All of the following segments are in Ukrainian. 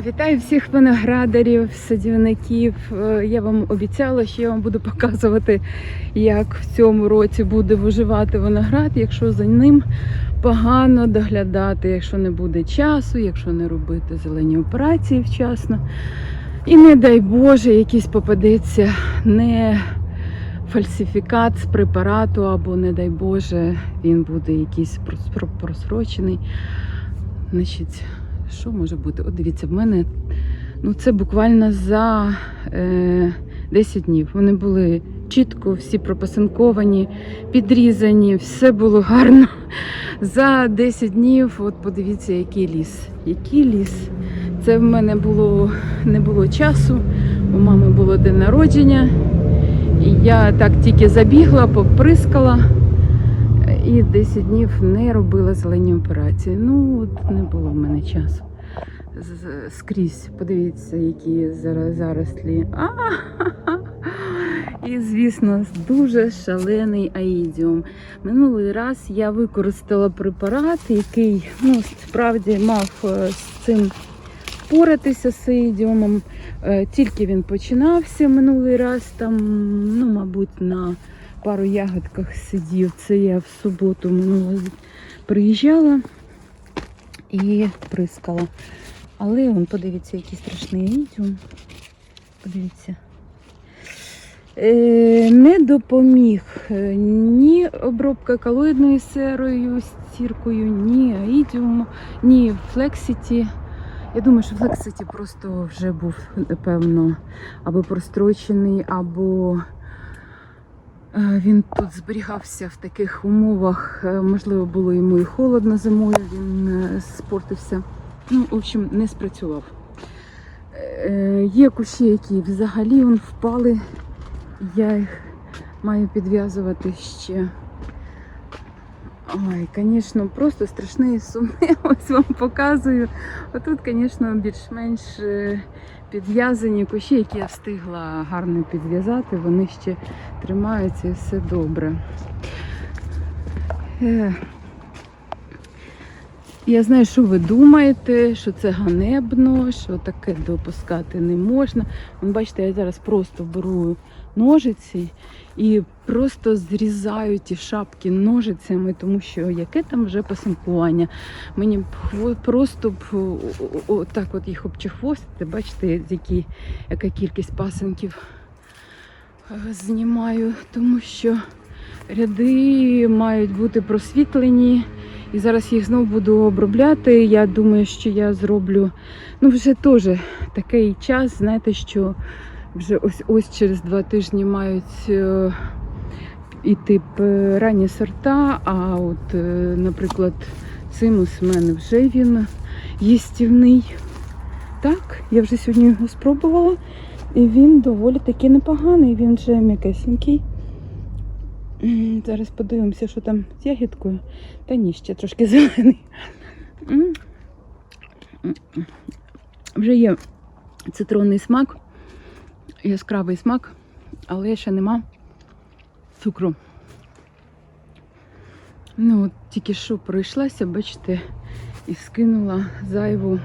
Вітаю всіх виноградарів, садівників. Е, Я вам обіцяла, що я вам буду показувати, як в цьому році буде виживати виноград, якщо за ним погано доглядати, якщо не буде часу, якщо не робити зелені операції вчасно. І не дай Боже, якийсь попадеться не фальсифікат з препарату, або, не дай Боже, він буде якийсь просрочений. Значить, що може бути? От дивіться, в мене ну, це буквально за е, 10 днів. Вони були чітко, всі пропасинковані, підрізані, все було гарно. За 10 днів, от подивіться, який ліс. Який ліс. Це в мене було не було часу. У мами було день народження. І я так тільки забігла, поприскала. І 10 днів не робила зелені операції. Ну, от не було в мене часу. Скрізь, подивіться, які зараз зарослі. А, І, звісно, дуже шалений аїдіум. Минулий раз я використала препарат, який ну, справді мав е, з цим впоратися з аїдіумом. Е, Тільки він починався минулий раз, там, ну, мабуть, на пару ягодках сидів. Це я в суботу минулого приїжджала і прискала. Але он, подивіться, який страшний відео. Подивіться. Е, не допоміг е, ні обробка колоїдною серою, стіркою, ні аїдіум, ні флексіті. Я думаю, що флексіті просто вже був, напевно, або прострочений, або Він тут зберігався в таких умовах. е, Можливо, було йому і холодно зимою, він е, спортився. Ну, в общем, не спрацював. Е, Є кущі, які взагалі он, впали. Я їх маю підв'язувати ще. Ой, звісно, просто страшне і. Ось вам показую. Отут, звісно, більш-менш підв'язані кущі, які я встигла гарно підв'язати, вони ще тримаються і все добре. Я знаю, що ви думаєте, що це ганебно, що таке допускати не можна. Вон, бачите, я зараз просто беру ножиці і просто зрізаю ті шапки ножицями, тому що яке там вже пасинкування. Мені просто б о- о- о- так от їх обчехвостити, бачите, які, яка кількість пасинків е, знімаю, тому що ряди мають бути просвітлені. І зараз їх знову буду обробляти. Я думаю, що я зроблю ну вже теж такий час, знаєте, що вже ось ось через два тижні мають е, іти ранні сорта. А от, е, наприклад, цимус в мене вже він їстівний. Так, я вже сьогодні його спробувала. І він доволі таки непоганий, він вже м'якесенький. Зараз подивимося, що там з ягідкою. Та ні, ще трошки зелений. Вже є цитронний смак, яскравий смак, але ще нема цукру. Ну, от тільки що пройшлася, бачите, і скинула зайву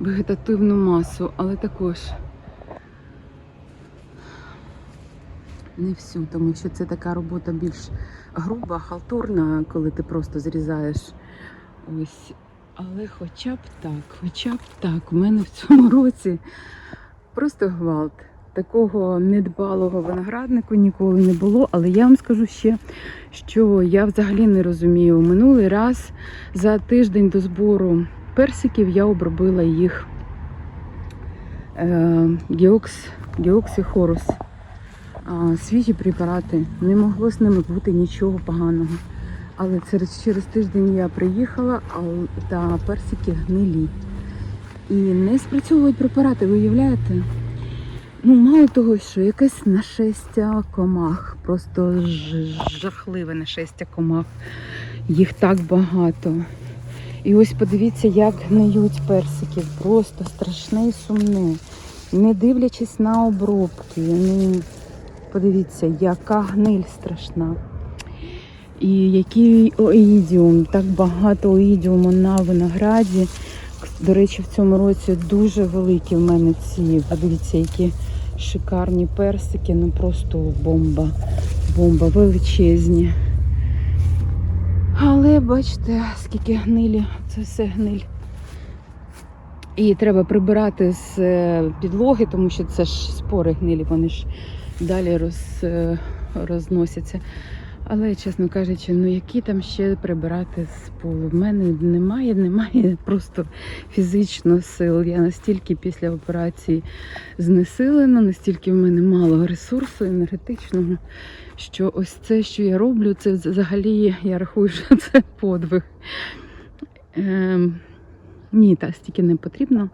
вегетативну масу, але також не всю, тому що це така робота більш груба, халтурна, коли ти просто зрізаєш ось. Але хоча б так, хоча б так. У мене в цьому році просто гвалт. Такого недбалого винограднику ніколи не було. Але я вам скажу ще, що я взагалі не розумію. Минулий раз за тиждень до збору персиків я обробила їх е, геокс, геоксихорус. Свіжі препарати. Не могло з ними бути нічого поганого. Але через, через тиждень я приїхала, а, та персики гнилі. І не спрацьовують препарати, виявляєте? Ну, мало того, що якесь нашестя комах, просто жахливе нашестя комах. Їх так багато. І ось подивіться, як гниють персики. Просто страшне і сумне. Не дивлячись на обробки. Ну, подивіться, яка гниль страшна. І який оїдіум, так багато оїдіуму на винограді. До речі, в цьому році дуже великі в мене ці, подивіться, які шикарні персики, ну просто бомба, бомба, величезні. Але бачите, скільки гнилі, це все гниль. І треба прибирати з е, підлоги, тому що це ж спори гнилі, вони ж далі роз, е, розносяться. Але, чесно кажучи, ну які там ще прибирати з полу? В мене немає, немає просто фізично сил. Я настільки після операції знесилена, настільки в мене мало ресурсу енергетичного, що ось це, що я роблю, це взагалі я рахую, що це подвиг. Ем, ні, та стільки не потрібно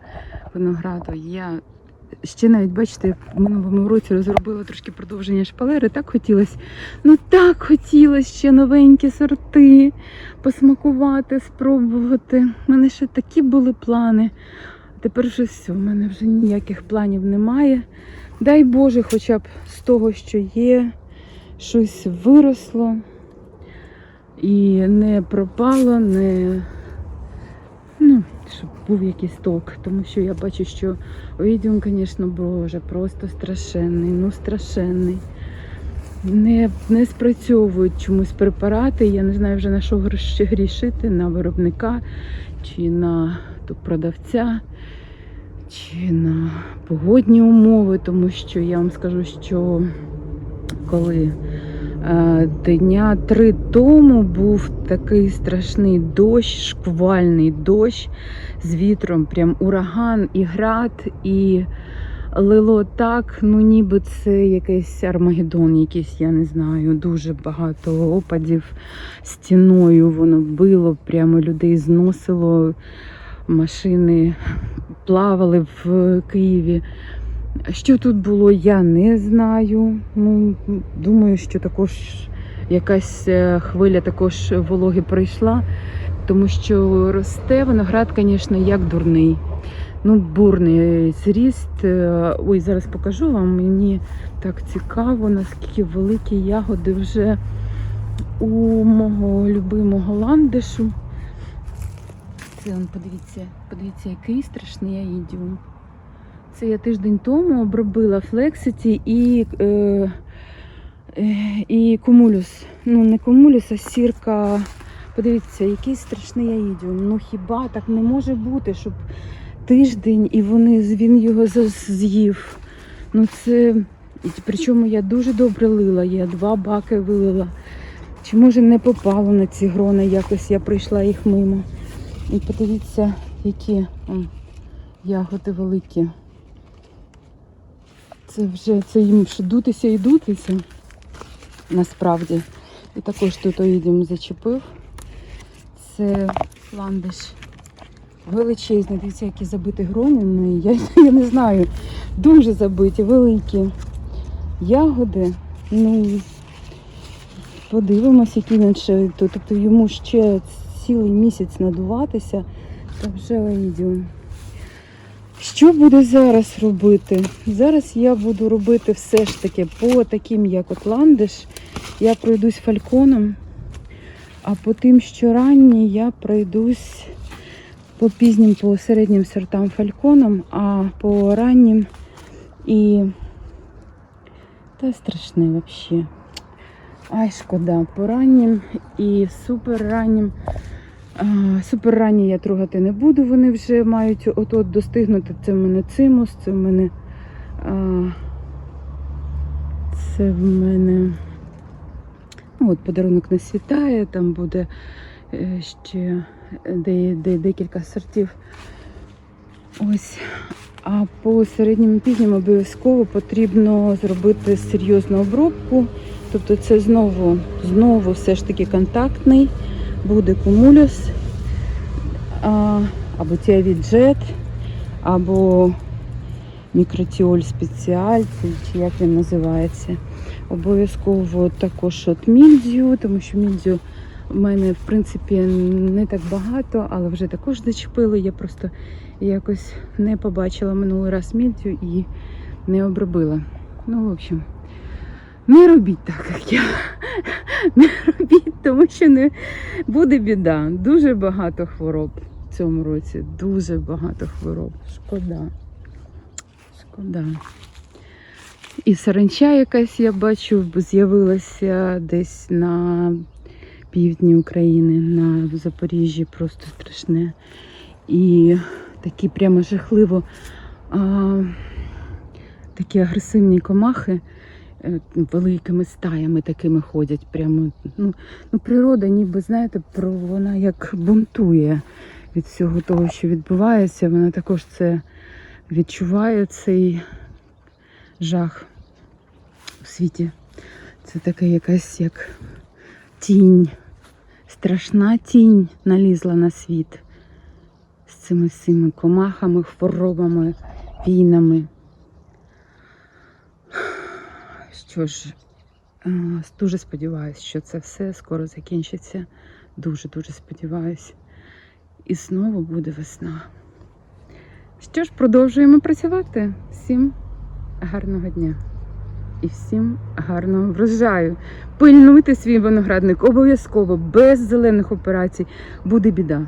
винограду. Я ще навіть, бачите, в минулому році розробила трошки продовження шпалери. Так хотілося. Ну так хотілося ще новенькі сорти посмакувати, спробувати. У мене ще такі були плани. Тепер вже все, в мене вже ніяких планів немає. Дай Боже, хоча б з того, що є, щось виросло і не пропало, не. Ну, щоб був якийсь толк, тому що я бачу, що Овідіум, звісно, боже, просто страшенний, ну страшенний. Не, не спрацьовують чомусь препарати. Я не знаю вже на що гріш- грішити, на виробника, чи на продавця, чи на погодні умови, тому що я вам скажу, що коли Дня три тому був такий страшний дощ, шквальний дощ з вітром, прям ураган і град, і лило так, ну ніби це якийсь Армагеддон, якийсь, я не знаю, дуже багато опадів стіною. Воно било, прямо людей зносило, машини плавали в Києві. Що тут було, я не знаю. Ну, думаю, що також якась е, хвиля також вологи пройшла, тому що росте виноград, звісно, як дурний. Ну, бурний зріст. Е, Ой, зараз покажу вам. Мені так цікаво, наскільки великі ягоди вже у мого любимого ландишу. Це подивіться, подивіться, який страшний яїдіум. Це я тиждень тому обробила Флекситі і, е, е, і кумулюс. Ну, не кумулюс, а сірка. Подивіться, який страшний яїдіум. Ну хіба так не може бути, щоб тиждень і вони, він його з'їв. Ну це. Причому я дуже добре лила, я два баки вилила. Чи може не попало на ці грони, якось я пройшла їх мимо. І подивіться, які ягоди великі. Це вже це їм що дутися і дутися насправді. І також тут оїдім зачепив. Це ландиш величезний. Дивіться, які забиті грони. Я, я не знаю. Дуже забиті, великі ягоди. Ну, подивимось, який він ще. Тобто йому ще цілий місяць надуватися, та вже оїдіум. Що буду зараз робити? Зараз я буду робити все ж таки по таким, як от ландиш. Я пройдусь фальконом, а по тим, що ранні, я пройдусь по пізнім, по середнім сортам фальконом, а по раннім і. Та страшне взагалі. Ай, шкода, по раннім і супер раннім. Супер ранні я трогати не буду, вони вже мають от-от достигнути. Це в мене цимус, це в мене. А, це в мене. Ну, от подарунок не світає, там буде е, ще де, де, декілька сортів. Ось. А по середньому і пізньому обов'язково потрібно зробити серйозну обробку. Тобто це знову, знову все ж таки контактний, буде кумулюс, або тіавіджет, або мікротіоль спеціаль, чи як він називається. Обов'язково також от мільдзю, тому що мільдзю в мене в принципі не так багато, але вже також зачепили. Я просто якось не побачила минулий раз мільдзю і не обробила. Ну, в общем, не робіть так, як я. Не робіть, тому що не буде біда. Дуже багато хвороб в цьому році дуже багато хвороб. Шкода. Шкода. І саранча якась, я бачу, з'явилася десь на півдні України, на Запоріжжі, просто страшне. І такі прямо жахливо а, такі агресивні комахи великими стаями такими ходять. Прямо, ну, ну, природа, ніби, знаєте, про вона як бунтує від всього того, що відбувається. Вона також це відчуває цей жах у світі. Це така якась як тінь, страшна тінь налізла на світ з цими всіми комахами, хворобами, війнами. Що ж, е, дуже сподіваюся, що це все скоро закінчиться. Дуже-дуже сподіваюся. І знову буде весна. Що ж, продовжуємо працювати. Всім гарного дня і всім гарного врожаю. Пильнуйте свій виноградник обов'язково, без зелених операцій буде біда.